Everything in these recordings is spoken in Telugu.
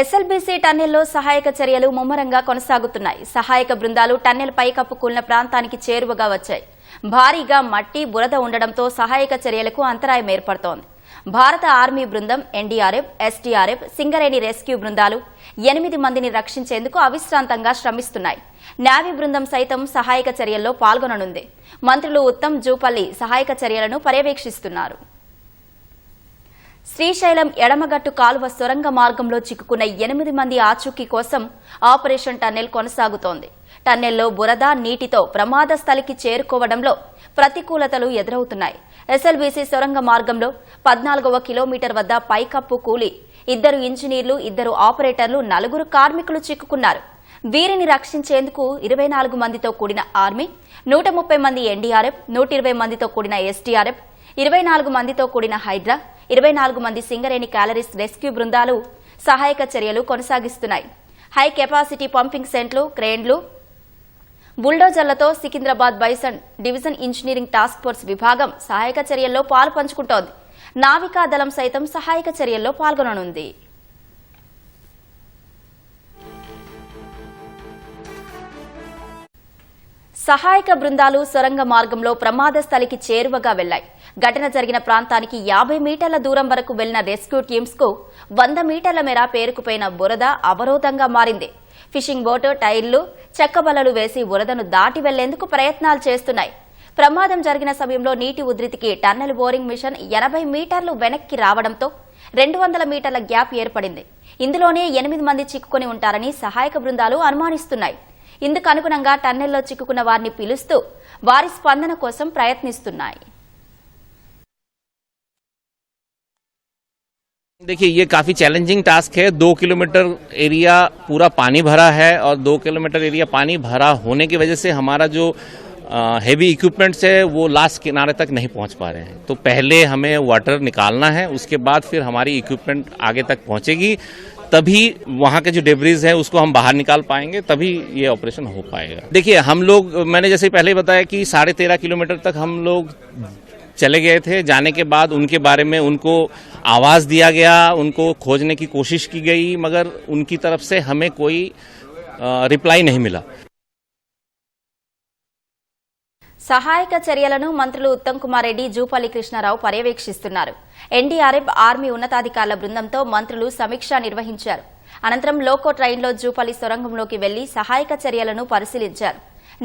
ఎస్ఎల్బీసీ టన్నెల్లో సహాయక చర్యలు ముమ్మరంగా కొనసాగుతున్నాయి. సహాయక బృందాలు టన్నెల్ పైకప్పు కూలిన ప్రాంతానికి చేరువగా వచ్చాయి. భారీగా మట్టి బురద ఉండడంతో సహాయక చర్యలకు అంతరాయం ఏర్పడుతోంది. భారత ఆర్మీ బృందం ఎన్డీఆర్ఎఫ్ ఎస్టీఆర్ఎఫ్ సింగరేణి రెస్క్యూ బృందాలు ఎనిమిది మందిని రక్షించేందుకు అవిశ్రాంతంగా శ్రమిస్తున్నాయి. నావీ బృందం సైతం సహాయక చర్యల్లో పాల్గొననుంది. మంత్రులు ఉత్తమ్ జూపల్లి సహాయక చర్యలను పర్యవేక్షిస్తున్నారు. శ్రీశైలం ఎడమగట్టు కాలువ సొరంగ మార్గంలో చిక్కుకున్న ఎనిమిది మంది ఆచూకీ కోసం ఆపరేషన్ టన్నెల్ కొనసాగుతోంది. టన్నెల్లో బురద నీటితో ప్రమాద స్థలికి చేరుకోవడంలో ప్రతికూలతలు ఎదురవుతున్నాయి. ఎస్ఎల్బీసీ సొరంగ మార్గంలో పద్నాలుగవ కిలోమీటర్ వద్ద పైకప్పు కూలి ఇద్దరు ఇంజనీర్లు ఇద్దరు ఆపరేటర్లు నలుగురు కార్మికులు చిక్కుకున్నారు. వీరిని రక్షించేందుకు ఇరవై నాలుగు మందితో కూడిన ఆర్మీ నూట ముప్పై మంది ఎన్డీఆర్ఎఫ్ నూట ఇరవై మందితో కూడిన ఎస్టీఆర్ఎఫ్ ఇరవై నాలుగు మందితో కూడిన హైడ్రా ఇరవై నాలుగు మంది సింగరేణి క్యాలరీస్ రెస్క్యూ బృందాలు సహాయక చర్యలు కొనసాగిస్తున్నాయి. హై కెపాసిటీ పంపింగ్ సెంట్లు క్రేన్లు బుల్డోజర్లతో Secunderabad bison division engineering task force విభాగం సహాయక చర్యల్లో పాలు పంచుకుంటోంది. నావికా దళం సైతం సహాయక చర్యల్లో పాల్గొననుంది. సహాయక బృందాలు సొరంగ మార్గంలో ప్రమాద స్థలికి చేరువగా వెళ్ళాయి ఘటన జరిగిన ప్రాంతానికి యాభై మీటర్ల దూరం వరకు వెళ్ళిన రెస్క్యూ టీమ్స్కు వంద మీటర్ల మేర పేరుకుపోయిన బురద అవరోధంగా మారింది. ఫిషింగ్ బోటు టైర్లు చెక్కబలలు వేసి బురదను దాటి వెళ్ళేందుకు ప్రయత్నాలు చేస్తున్నాయి. ప్రమాదం జరిగిన సమయంలో నీటి ఉధృతికి టన్నెల్ బోరింగ్ మిషన్ ఎనభై మీటర్లు వెనక్కి రావడంతో రెండు వందల మీటర్ల గ్యాప్ ఏర్పడింది. ఇందులోనే ఎనిమిది మంది చిక్కుకుని ఉంటారని సహాయక బృందాలు అనుమానిస్తున్నాయి. ఇందుకు అనుగుణంగా టన్నెల్లో చిక్కుకున్న వారిని పిలుస్తూ వారి స్పందన కోసం ప్రయత్నిస్తున్నాయి. देखिए, ये काफ़ी चैलेंजिंग टास्क है। दो किलोमीटर एरिया पूरा पानी भरा है और दो किलोमीटर एरिया पानी भरा होने की वजह से हमारा जो हैवी इक्विपमेंट्स है, वो लास्ट किनारे तक नहीं पहुँच पा रहे हैं। तो पहले हमें वाटर निकालना है, उसके बाद फिर हमारी इक्विपमेंट आगे तक पहुंचेगी। तभी वहाँ के जो डेबरीज है, उसको हम बाहर निकाल पाएँगे, तभी ये ऑपरेशन हो पाएगा। देखिए, हम लोग, मैंने जैसे पहले बताया कि साढ़े तेरह किलोमीटर तक हम लोग चले गए थे। जाने के बाद उनके बारे में उनको आवाज़ दिया गया उनको खोजने की कोशिश की गई मगर उनकी तरफ से हमें कोई రిప్లై నహి మిలా సహాయక చర్యలను మంత్రులు ఉత్తమ్ కుమార్ రెడ్డి జూపల్లి కృష్ణారావు పర్యవేక్షిస్తున్నారు. ఎన్డీఆర్ఎఫ్ ఆర్మీ ఉన్నతాధికారుల బృందంతో మంత్రులు సమీక్ష నిర్వహించారు. అనంతరం లోకో ట్రైన్లో జూపల్లి సొరంగంలోకి వెళ్ళి సహాయక చర్యలను పరిశీలించారు.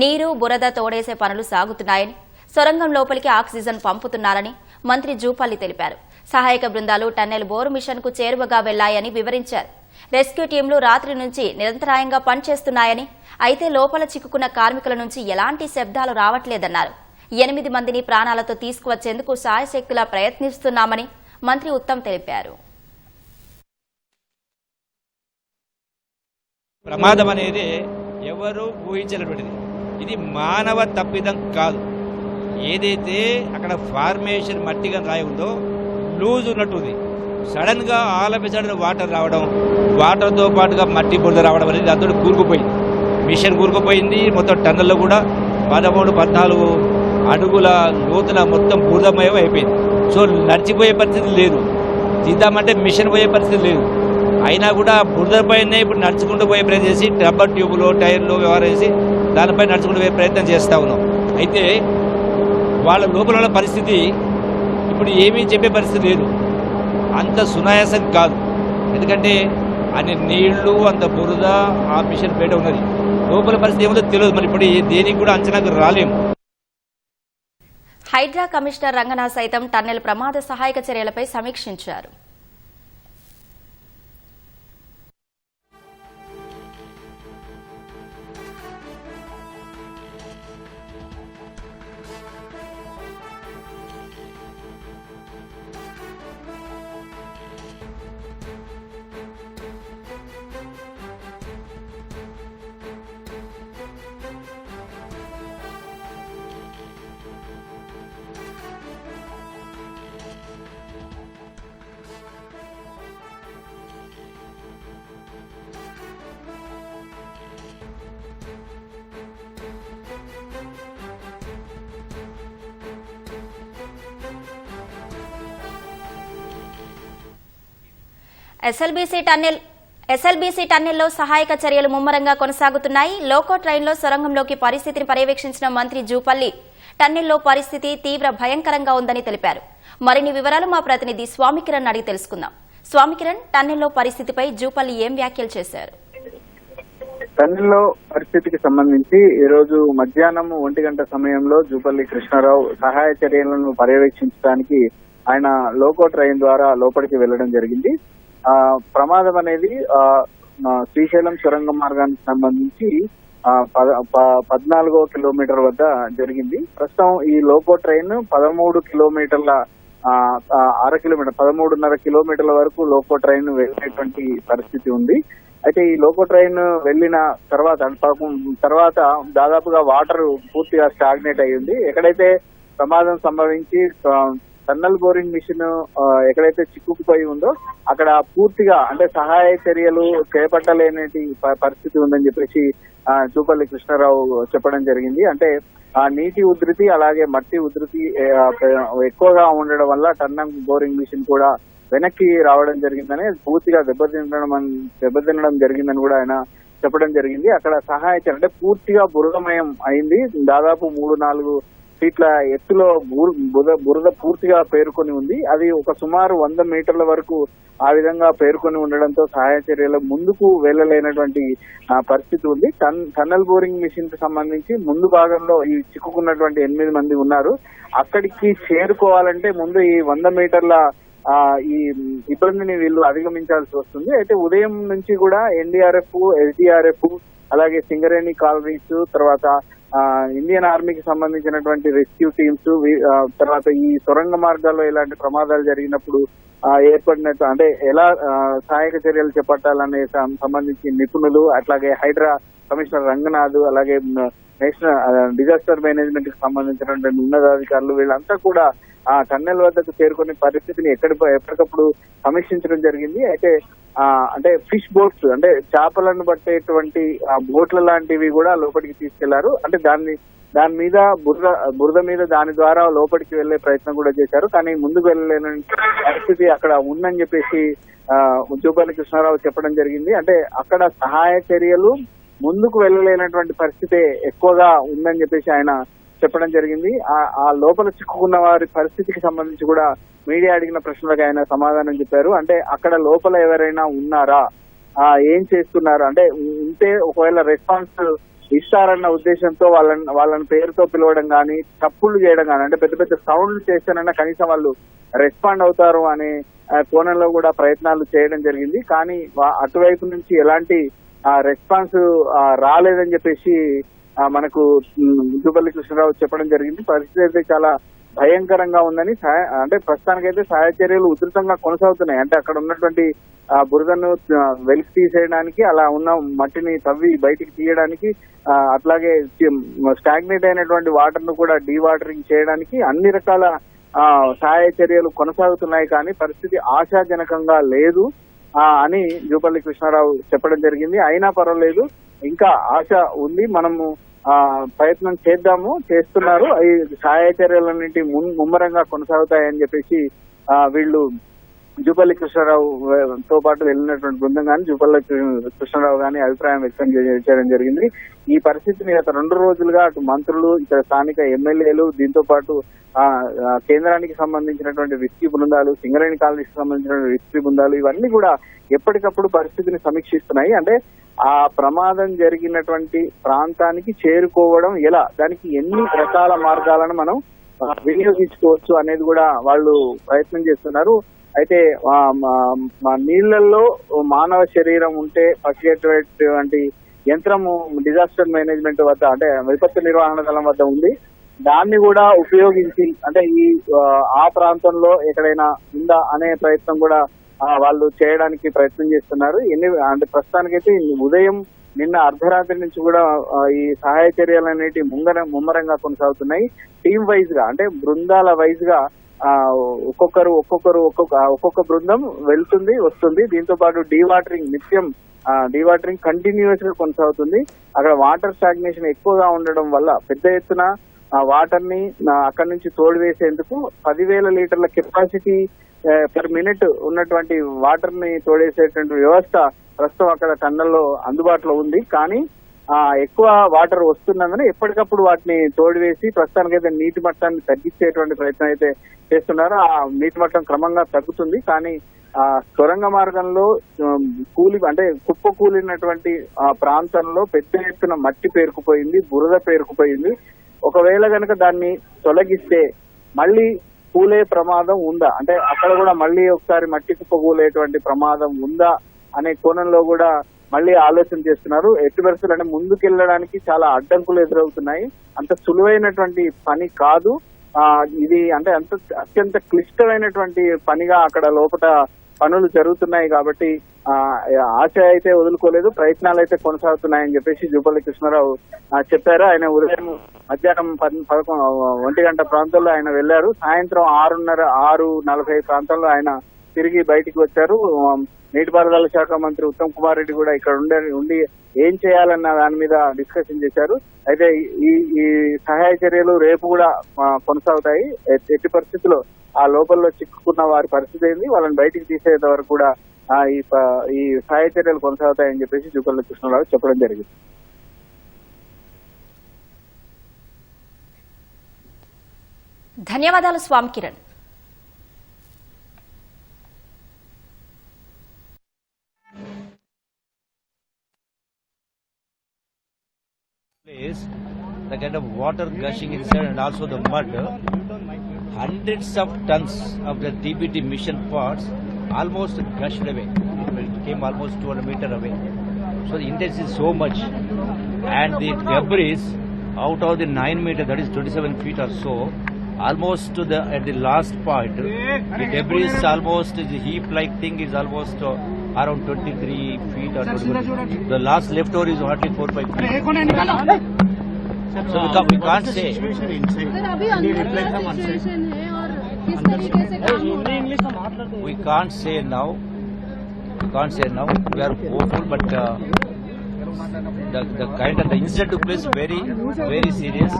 నీరు బురద తోడేసే పనులు సాగుతున్నాయని సొరంగం లోపలికి ఆక్సిజన్ పంపుతున్నారని మంత్రి జూపల్లి తెలిపారు. సహాయక బృందాలు టన్నెల్ బోరు మిషన్కు చేరువగా వెళ్ళాయని వివరించారు. రెస్క్యూ టీంలు రాత్రి నుంచి నిరంతరాయంగా పనిచేస్తున్నాయని అయితే లోపల చిక్కుకున్న కార్మికుల నుంచి ఎలాంటి శబ్దాలు రావట్లేదన్నారు. ఎనిమిది మందిని ప్రాణాలతో తీసుకువచ్చేందుకు సాయశక్తులా ప్రయత్నిస్తున్నామని మంత్రి ఉత్తమ్ తెలిపారు. ప్రమాదం అనేది ఎవరు ఊహించినటువంటిది. ఇది మానవ తప్పిదం కాదు. ఏదైతే అక్కడ ఫార్మేషన్ మట్టిగా రాయి ఉందో లూజ్ ఉన్నట్టుంది. సడన్గా ఆల్ ఆఫ్ సడన్ వాటర్ రావడం వాటర్తో పాటుగా మట్టి బురద రావడం అనేది దాంతో కూరుకుపోయింది. మిషన్ కూరుకుపోయింది మొత్తం టన్నుల్లో కూడా పదమూడు పద్నాలుగు అడుగుల లోతున మొత్తం బురదమయం అయిపోయింది. సో నడిచిపోయే పరిస్థితి లేదు. తీద్దామంటే మిషన్ పోయే పరిస్థితి లేదు. అయినా కూడా బురద పైన ఇప్పుడు నడుచుకుంటూ పోయే ప్రయత్నం చేసి రబ్బర్ ట్యూబులు టైర్లు వ్యవహారం చేసి దానిపై నడుచుకుంటూ పోయే ప్రయత్నం చేస్తూ ఉన్నాం. అయితే వాళ్ళ లోపల ఉన్న పరిస్థితి ఇప్పుడు ఏమీ చెప్పే పరిస్థితి లేదు. అంత సునాయాసం కాదు. ఎందుకంటే అన్ని నీళ్ళు అంత బురద ఆ మిషన్ బయట ఉన్నది. లోపల పరిస్థితి ఏముందో తెలియదు. మరి ఇప్పుడు దేనికి కూడా అంచనాకు రాలేము. హైడ్రా కమిషనర్ రంగనాథ్ సైతం టన్నెల్ ప్రమాద సహాయక చర్యలపై సమీక్షించారు. ఎస్ఎల్బీసీ టన్నెల్ ఎస్ఎల్బీసీ టన్నెల్లో సహాయక చర్యలు ముమ్మరంగా కొనసాగుతున్నాయి. లోకో ట్రైన్లో సొరంగంలోకి పరిస్థితిని పర్యవేక్షించిన మంత్రి జూపల్లి టన్నెల్లో పరిస్థితి తీవ్ర భయంకరంగా ఉందని తెలిపారు. మరిన్ని వివరాలు మా ప్రతినిధి స్వామికిరణ్ అడిగి తెలుసుకుందాం. స్వామికిరణ్ టన్నెల్లో పరిస్థితిపై జూపల్లి ఏం వ్యాఖ్యలు చేశారు? టన్నెల్లో పరిస్థితికి సంబంధించి ఈ రోజు మధ్యాహ్నం ఒంటి గంట సమయంలో జూపల్లి కృష్ణారావు సహాయ చర్యలను పర్యవేక్షించడానికి ఆయన లోకో ట్రైన్ ద్వారా లోపలికి వెళ్ళడం జరిగింది. ప్రమాదం అనేది శ్రీశైలం సొరంగ మార్గానికి సంబంధించి ప- పద్నాలుగో కిలోమీటర్ వద్ద జరిగింది. ప్రస్తుతం ఈ లోకో ట్రైన్ పదమూడు కిలోమీటర్ల అర కిలోమీటర్ పదమూడున్నర కిలోమీటర్ల వరకు లోకో ట్రైన్ వెళ్ళేటువంటి పరిస్థితి ఉంది. అయితే ఈ లోకో ట్రైన్ వెళ్ళిన తర్వాత పాపం తర్వాత దాదాపుగా వాటర్ పూర్తిగా స్టాగ్నేట్ అయ్యింది. ఎక్కడైతే ప్రమాదం సంభవించి టన్నల్ బోరింగ్ మిషన్ ఎక్కడైతే చిక్కుకుపోయి ఉందో అక్కడ పూర్తిగా అంటే సహాయ చర్యలు చేపట్టలేని ప- పరిస్థితి ఉందని చెప్పేసి చూపల్లి కృష్ణారావు చెప్పడం జరిగింది. అంటే ఆ నీటి ఉధృతి అలాగే మట్టి ఉధృతి ఎక్కువగా ఉండడం వల్ల టన్నల్ బోరింగ్ మిషన్ కూడా వెనక్కి రావడం జరిగిందని పూర్తిగా దెబ్బతినడం దెబ్బతినడం జరిగిందని కూడా ఆయన చెప్పడం జరిగింది. అక్కడ సహాయ చర్య అంటే పూర్తిగా బురదమయం అయింది. దాదాపు మూడు నాలుగు ఫీట్ల ఎత్తులో బురద బురద పూర్తిగా పేరుకొని ఉంది. అది ఒక సుమారు వంద మీటర్ల వరకు ఆ విధంగా పేరుకొని ఉండడంతో సహాయ చర్యలు ముందుకు వెళ్ళలేనటువంటి పరిస్థితి ఉంది. టన్ టన్నల్ బోరింగ్ మిషన్కి సంబంధించి ముందు భాగంలో ఈ చిక్కుకున్నటువంటి ఎనిమిది మంది ఉన్నారు. అక్కడికి చేరుకోవాలంటే ముందు ఈ వంద మీటర్ల ఈ ఇబ్బందిని వీళ్ళు అధిగమించాల్సి వస్తుంది. అయితే ఉదయం నుంచి కూడా ఎన్డీఆర్ఎఫ్ ఎస్డీఆర్ఎఫ్ అలాగే సింగరేణి కాలరీస్ తర్వాత ఇండియన్ ఆర్మీకి సంబంధించినటువంటి రెస్క్యూ టీమ్స్ తర్వాత ఈ సొరంగ మార్గాల్లో ఇలాంటి ప్రమాదాలు జరిగినప్పుడు ఆ, ఏర్పడిన అంటే ఎలా సహాయక చర్యలు చేపట్టాలనే సంబంధించి నిపుణులు అట్లాగే హైడ్రా కమిషనర్ రంగనాథ్ అలాగే నేషనల్ డిజాస్టర్ మేనేజ్మెంట్కి సంబంధించినటువంటి ఉన్నతాధికారులు వీళ్ళంతా కూడా ఆ టన్నెల్ వద్దకు చేరుకునే పరిస్థితిని ఎక్కడి ఎప్పటికప్పుడు సమీక్షించడం జరిగింది. అయితే అంటే ఫిష్ బోట్స్ అంటే చేపలను పట్టేటువంటి బోట్ల లాంటివి కూడా లోపలికి తీసుకెళ్ళారు. అంటే దాన్ని దాని మీద బురద బురద మీద దాని ద్వారా లోపలికి వెళ్ళే ప్రయత్నం కూడా చేశారు. కానీ ముందుకు వెళ్ళలేని పరిస్థితి అక్కడ ఉందని చెప్పేసి ఉద్యోగాల కృష్ణారావు చెప్పడం జరిగింది. అంటే అక్కడ సహాయ చర్యలు ముందుకు వెళ్ళలేనటువంటి పరిస్థితి ఎక్కువగా ఉందని చెప్పేసి ఆయన చెప్పడం జరిగింది. ఆ లోపల చిక్కుకున్న వారి పరిస్థితికి సంబంధించి కూడా మీడియా అడిగిన ప్రశ్నలకు ఆయన సమాధానం చెప్పారు. అంటే అక్కడ లోపల ఎవరైనా ఉన్నారా? ఆ ఏం చేస్తున్నారు? అంటే ఉంటే ఒకవేళ రెస్పాన్స్ ఇస్తారన్న ఉద్దేశంతో వాళ్ళని వాళ్ళని పేరుతో పిలవడం కానీ తప్పులు చేయడం కానీ అంటే పెద్ద పెద్ద సౌండ్లు చేస్తానన్నా కనీసం వాళ్ళు రెస్పాండ్ అవుతారు అనే కోణంలో కూడా ప్రయత్నాలు చేయడం జరిగింది. కానీ అటువైపు నుంచి ఎలాంటి రెస్పాన్స్ రాలేదని చెప్పేసి మనకు జూపల్లి కృష్ణరావు చెప్పడం జరిగింది. పరిస్థితి అయితే చాలా భయంకరంగా ఉందని అంటే ప్రస్తుతానికైతే సహాయ చర్యలు ఉధృతంగా కొనసాగుతున్నాయి. అంటే అక్కడ ఉన్నటువంటి ఆ బురదను ఆ, వెలికి తీసేయడానికి అలా ఉన్న మట్టిని తవ్వి బయటికి తీయడానికి ఆ, అట్లాగే స్టాగ్నేట్ అయినటువంటి వాటర్ను కూడా డీవాటరింగ్ చేయడానికి అన్ని రకాల ఆ, సహాయ చర్యలు కొనసాగుతున్నాయి కానీ పరిస్థితి ఆశాజనకంగా లేదు అని జూపల్లి కృష్ణారావు చెప్పడం జరిగింది. అయినా పర్వాలేదు ఇంకా ఆశ ఉంది. మనము ప్రయత్నం చేద్దాము. చేస్తున్నారు. ఈ సహాయ చర్యలన్నింటి మున్- ముమ్మరంగా కొనసాగుతాయని చెప్పేసి వీళ్ళు జూపల్లి కృష్ణారావు తో పాటు వెళ్ళినటువంటి బృందం కానీ జూపల్లి కృష్ణారావు కానీ అభిప్రాయం వ్యక్తం చేయడం జరిగింది. ఈ పరిస్థితిని గత రెండు రోజులుగా అటు మంత్రులు ఇక్కడ స్థానిక ఎమ్మెల్యేలు దీంతో పాటు కేంద్రానికి సంబంధించినటువంటి రెస్క్యూ బృందాలు సింగరేణి కాలనీకి సంబంధించినటువంటి రెస్క్యూ బృందాలు ఇవన్నీ కూడా ఎప్పటికప్పుడు పరిస్థితిని సమీక్షిస్తున్నాయి. అంటే ఆ ప్రమాదం జరిగినటువంటి ప్రాంతానికి చేరుకోవడం ఎలా? దానికి ఎన్ని రకాల మార్గాలను మనం వినియోగించుకోవచ్చు అనేది కూడా వాళ్ళు ప్రయత్నం చేస్తున్నారు. అయితే మా- నీళ్ళలో మానవ శరీరం ఉంటే పసిగట్టేటువంటి యంత్రము డిజాస్టర్ మేనేజ్మెంట్ వద్ద అంటే విపత్తు నిర్వహణ దళం వద్ద ఉంది. దాన్ని కూడా ఉపయోగించి అంటే ఈ ఆ, ప్రాంతంలో ఎక్కడైనా ఉందా అనే ప్రయత్నం కూడా వాళ్ళు చేయడానికి ప్రయత్నం చేస్తున్నారు. ఎన్ని అంటే ప్రస్తుతానికైతే ఉదయం నిన్న అర్ధరాత్రి నుంచి కూడా ఈ సహాయ చర్యలు అనేటివి ముంగర ముమ్మరంగా కొనసాగుతున్నాయి. టీమ్ వైజ్గా అంటే బృందాల వైజ్గా ఆ, ఒక్కొక్కరు ఒక్కొక్కరు ఒక్కొక్క ఒక్కొక్క బృందం వెళ్తుంది వస్తుంది. దీంతో పాటు డీవాటరింగ్ నిత్యం డీవాటరింగ్ కంటిన్యూస్గా కొనసాగుతుంది. అక్కడ వాటర్ స్టాగ్నేషన్ ఎక్కువగా ఉండడం వల్ల పెద్ద ఎత్తున వాటర్ని అక్కడి నుంచి తోడివేసేందుకు పదివేల లీటర్ల కెపాసిటీ పర్ మినిట్ ఉన్నటువంటి వాటర్ని తోడేసేటువంటి వ్యవస్థ ప్రస్తుతం అక్కడ టన్నల్లో అందుబాటులో ఉంది. కానీ ఆ ఎక్కువ వాటర్ వస్తున్నందున ఎప్పటికప్పుడు వాటిని తోడివేసి ప్రస్తుతానికైతే నీటి మట్టాన్ని తగ్గించేటువంటి ప్రయత్నం అయితే చేస్తున్నారు. ఆ నీటి మట్టం క్రమంగా తగ్గుతుంది. కానీ ఆ సొరంగ మార్గంలో కూలి అంటే కుప్ప కూలినటువంటి ఆ ప్రాంతంలో పెద్ద ఎత్తున మట్టి పేరుకుపోయింది బురద పేరుకుపోయింది. ఒకవేళ కనుక దాన్ని తొలగిస్తే మళ్ళీ కూలే ప్రమాదం ఉందా? అంటే అక్కడ కూడా మళ్ళీ ఒకసారి మట్టి కుప్ప కూలేటువంటి ప్రమాదం ఉందా అనే కోణంలో కూడా మళ్ళీ ఆలోచన చేస్తున్నారు. ఎట్టి పరిస్థితులు అంటే ముందుకెళ్ళడానికి చాలా అడ్డంకులు ఎదురవుతున్నాయి. అంత సులువైనటువంటి పని కాదు. ఆ ఇది అంటే అంత అత్యంత క్లిష్టమైనటువంటి పనిగా అక్కడ లోపల పనులు జరుగుతున్నాయి కాబట్టి ఆశ అయితే వదులుకోలేదు ప్రయత్నాలు అయితే కొనసాగుతున్నాయని చెప్పేసి జూపల్లి కృష్ణారావు చెప్పారు. ఆయన ఉదయం మధ్యాహ్నం పదకొండు ఒంటి గంట ప్రాంతంలో ఆయన వెళ్ళారు సాయంత్రం ఆరున్నర ఆరు నలభై ప్రాంతంలో ఆయన తిరిగి బయటికి వచ్చారు. నీటిపారుదల శాఖ మంత్రి ఉత్తమ్ కుమార్ రెడ్డి కూడా ఇక్కడ ఉండే ఉండి ఏం చేయాలన్న దాని మీద డిస్కషన్ చేశారు. అయితే ఈ ఈ సహాయ చర్యలు రేపు కూడా కొనసాగుతాయి. ఎట్టి పరిస్థితుల్లో ఆ లోపల్లో చిక్కుకున్న వారి పరిస్థితి ఏంది? వాళ్ళని బయటికి తీసేంత వరకు కూడా ఆ, ఈ ఈ సహాయ చర్యలు కొనసాగుతాయని చెప్పేసి జూపల్లి కృష్ణరావు చెప్పడం జరిగింది. ధన్యవాదాలు Swamy Kiran. Place, the kind of water gushing inside and also the mud, hundreds of tons of the DBT mission parts almost gushed away. It came almost 200 meter away. So the intensity is so much. And the debris out of the 9 meter, that is 27 feet or so, almost to the at the last part, the debris is almost, the heap like thing is almost uh, around 23 feet or 24 feet. The last leftover is hardly 4 5 feet. So we can't, say. Sir अभी अंदर क्या सिचुएशन है और किस तरीके से काम हो रहा है We can't say now. We can't say now. We are hopeful, but uh, the the kind of the incident took place very very serious,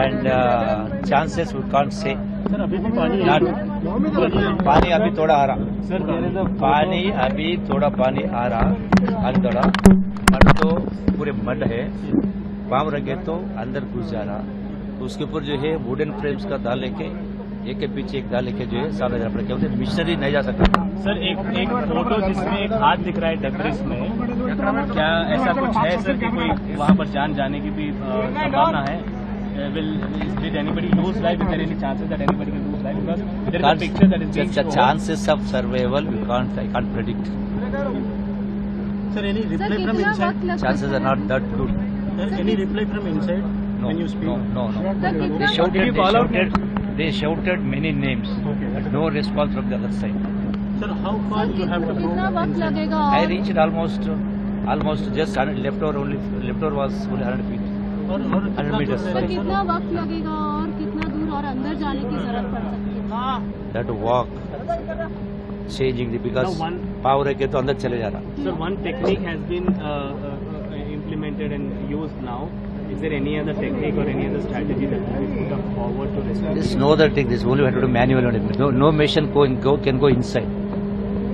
and uh, chances we can't say. Not, पानी अभी थोड़ा आ रहा पानी अभी थोड़ा पानी आ रहा अभी थोड़ा अब तो पूरे मड है पाँव रखे तो अंदर घुस जा रहा। तो उसके ऊपर जो है वुडन फ्रेम्स का दाल लेके एक के पीछे एक दाल लेके जो है सामने जाना पड़ेगा क्योंकि मिशनरी नहीं जा सकता। सर एक एक फ़ोटो जिसमें एक हाथ दिख रहा है डेब्रिस में। क्या ऐसा कुछ है सर कि कोई वहाँ पर जान जाने की भी संभावना है? Chances that anybody will lose life because there is a picture that is being the chances of survival we can't I can't predict. Sir any sir कितना वक्त Chances are not that good. Any reply from inside No, no, no, no. Sir They कितना shouted, they call out shouted, they shouted many names, but no response from the other side. Sir how sir far you have कितना टू कितना वक्त लगेगा I और reached almost, almost just 100, left over only, left over was only 100 feet. और और 100 meters. सर कितना वक्त लगेगा और कितना दूर और अंदर जाने की जरूरत पड़ सकती है That walk, changing the because No, one- पाव रह के तो अंदर चले जा रहा. Sir, one technique has been uh, uh, implemented and used now. Is there any other technique or any other strategy that be put up forward to respond? There's no other thing. This only we have to do manual on it. No, no machine go, go can go inside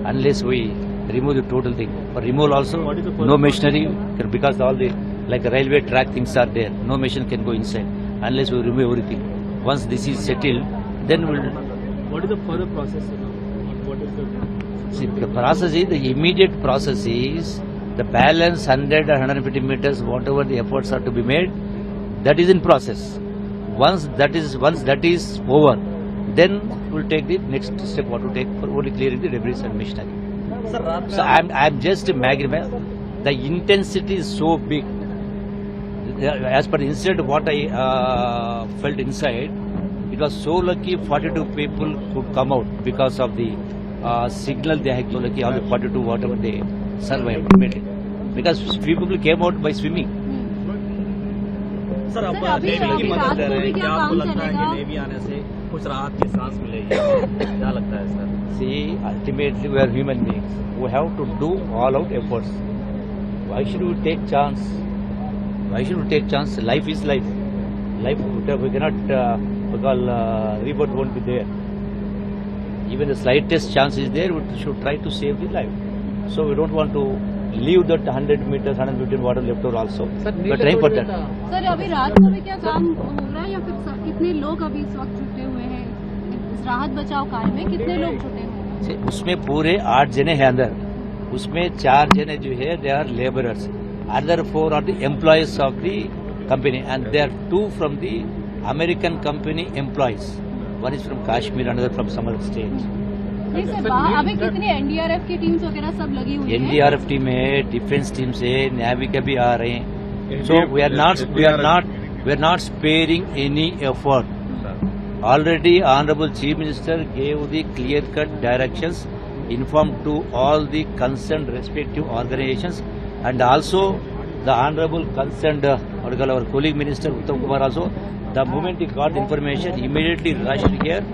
unless we remove the total thing. For removal also, What is the first no machinery can- because all the like railway track things are there. No machine can go inside unless we remove everything. Once this is settled, then we'll What is the further process? What is the see the process is the immediate process is the balance 100 or 150 meters, whatever the efforts are to be made, that is in process. Once that is once that is over, then we'll take the next step. What to take for only clearing the debris and machinery. So I'm I'm just magnifying. The intensity is so big. As per the incident, what I uh, felt inside, it was so lucky 42 people could come out because of the uh, signal they had. So lucky all the 42 whatever they survive completely because few people came out by swimming. Sir आप नेवी की मदद ले रहे हैं क्या आपको लगता है कि नेवी आने से कुछ राहत की सांस मिलेगी क्या लगता है sir see ultimately we are human beings we have to do all out efforts why should we take chance why should we take chance life is life life we cannot call uh, rebound won't be there even the slightest chance is there we should try to save the life So we don't want to leave that 100 meters, 150 water left over also. We are trying for that. Sir अभी रात को भी क्या काम हो रहा है या फिर कितने लोग अभी इस वक्त जुटे हुए हैं? इस राहत बचाव कार्य में कितने लोग जुटे हुए हैं? उसमें पूरे आठ जने हैं अंदर। उसमें चार जने जो है they are labourers other four are the employees of the company and they are two from the American company employees one is from Kashmir another from some state अभी कितनी एनडीआरएफ की टीम्स वगैरह सब लगी हुई हैं? एनडीआरएफ टीम है डिफेंस टीम से नेविका भी आ रहे हैं। So we are not we are not we are not sparing any effort already honourable chief minister gave the clear cut direction inform to all the concern respective organisation and also the honourable concern और colleague minister Uttam Kumar also the movement you got information immediately ration care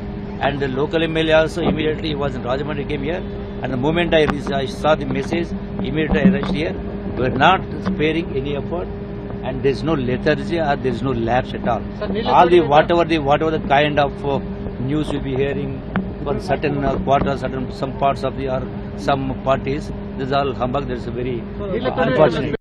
and the local MLA also immediately was in Rajahmundry came here, and the moment I, I saw the message, immediately I rushed here. We are not sparing any effort, and there is no lethargy or there is no lapse at all. All the whatever the whatever the kind of uh, news you'll be hearing for certain uh, quarters, certain some parts of the or some parties, this is all humbug. This is very uh, unfortunate.